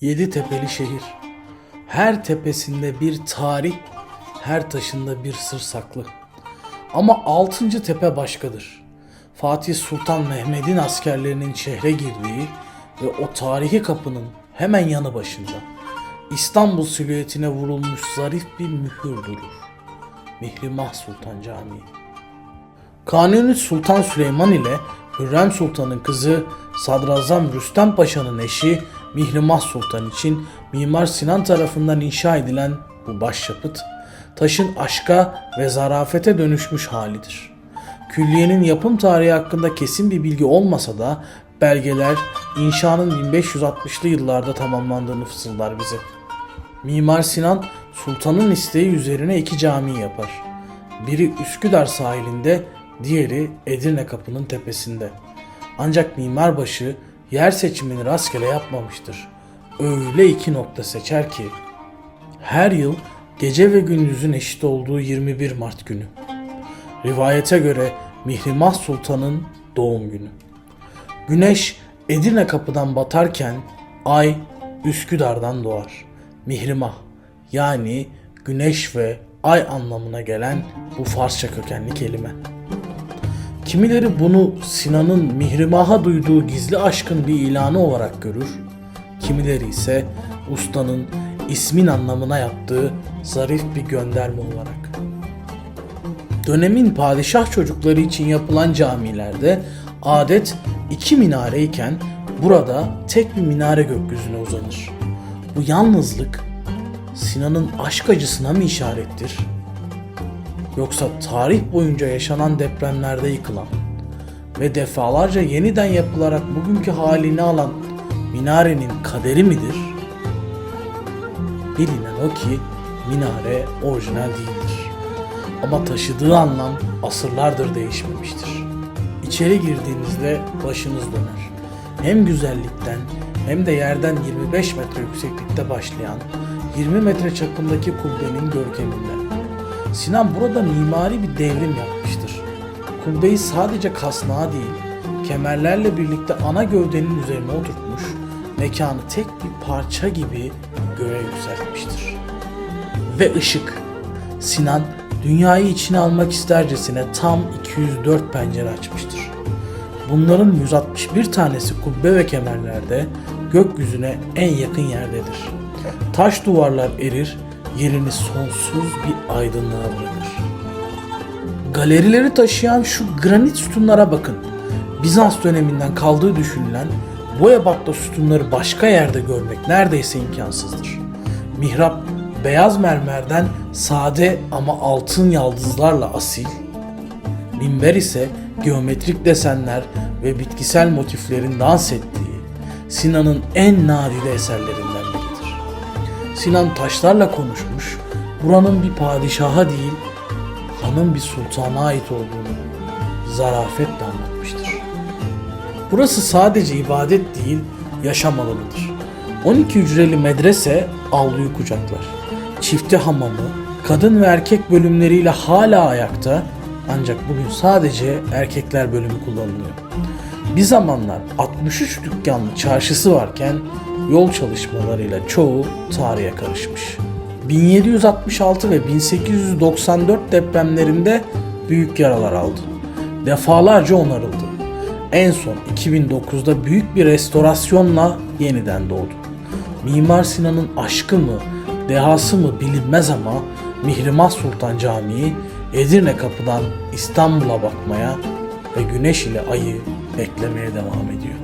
Yedi tepeli şehir. Her tepesinde bir tarih, her taşında bir sır saklı. Ama altıncı tepe başkadır. Fatih Sultan Mehmet'in askerlerinin şehre girdiği ve o tarihi kapının hemen yanı başında İstanbul silüetine vurulmuş zarif bir mühür durur. Mihrimah Sultan Camii. Kanuni Sultan Süleyman ile Hürrem Sultan'ın kızı Sadrazam Rüstem Paşa'nın eşi Mihrimah Sultan için Mimar Sinan tarafından inşa edilen bu başyapıt, taşın aşka ve zarafete dönüşmüş halidir. Külliyenin yapım tarihi hakkında kesin bir bilgi olmasa da belgeler inşanın 1560'lı yıllarda tamamlandığını fısıldar bize. Mimar Sinan sultanın isteği üzerine iki cami yapar. Biri Üsküdar sahilinde, diğeri Edirne kapının tepesinde. Ancak mimarbaşı yer seçimini rastgele yapmamıştır. Öyle iki nokta seçer ki her yıl gece ve gündüzün eşit olduğu 21 Mart günü. Rivayete göre Mihrimah Sultan'ın doğum günü. Güneş Edirne kapıdan batarken ay Üsküdar'dan doğar. Mihrimah yani güneş ve ay anlamına gelen bu Farsça kökenli kelime. Kimileri bunu Sinan'ın Mihrimah'a duyduğu gizli aşkın bir ilanı olarak görür. Kimileri ise ustanın ismin anlamına yaptığı zarif bir gönderme olarak. Dönemin padişah çocukları için yapılan camilerde adet iki minareyken burada tek bir minare gökyüzüne uzanır. Bu yalnızlık Sinan'ın aşk acısına mı işarettir? Yoksa tarih boyunca yaşanan depremlerde yıkılan ve defalarca yeniden yapılarak bugünkü halini alan minarenin kaderi midir? Bilinen o ki minare orijinal değildir. Ama taşıdığı anlam asırlardır değişmemiştir. İçeri girdiğinizde başınız döner. Hem güzellikten hem de yerden 25 metre yükseklikte başlayan 20 metre çapındaki kubbenin görkeminden. Sinan burada mimari bir devrim yapmıştır. Kubbeyi sadece kasnağa değil, kemerlerle birlikte ana gövdenin üzerine oturtmuş, mekanı tek bir parça gibi göğe yükseltmiştir. Ve ışık. Sinan dünyayı içine almak istercesine tam 204 pencere açmıştır. Bunların 161 tanesi kubbe ve kemerlerde gökyüzüne en yakın yerdedir. Taş duvarlar erir, yerini sonsuz bir aydınlığa bırakır. Galerileri taşıyan şu granit sütunlara bakın. Bizans döneminden kaldığı düşünülen bu ebatta sütunları başka yerde görmek neredeyse imkansızdır. Mihrap beyaz mermerden sade ama altın yaldızlarla asil, minber ise geometrik desenler ve bitkisel motiflerin dans ettiği Sinan'ın en nadide eserlerinden. Sinan taşlarla konuşmuş, buranın bir padişaha değil, hanın bir sultana ait olduğunu zarafetle anlatmıştır. Burası sadece ibadet değil, yaşam alanıdır. 12 hücreli medrese avluyu kucaklar. Çifte hamamı, kadın ve erkek bölümleriyle hala ayakta ancak bugün sadece erkekler bölümü kullanılıyor. Bir zamanlar 63 dükkanlı çarşısı varken yol çalışmalarıyla çoğu tarihe karışmış. 1766 ve 1894 depremlerinde büyük yaralar aldı. Defalarca onarıldı. En son 2009'da büyük bir restorasyonla yeniden doğdu. Mimar Sinan'ın aşkı mı, dehası mı bilinmez ama Mihrimah Sultan Camii Edirne kapıdan İstanbul'a bakmaya ve güneş ile ayı beklemeye devam ediyor.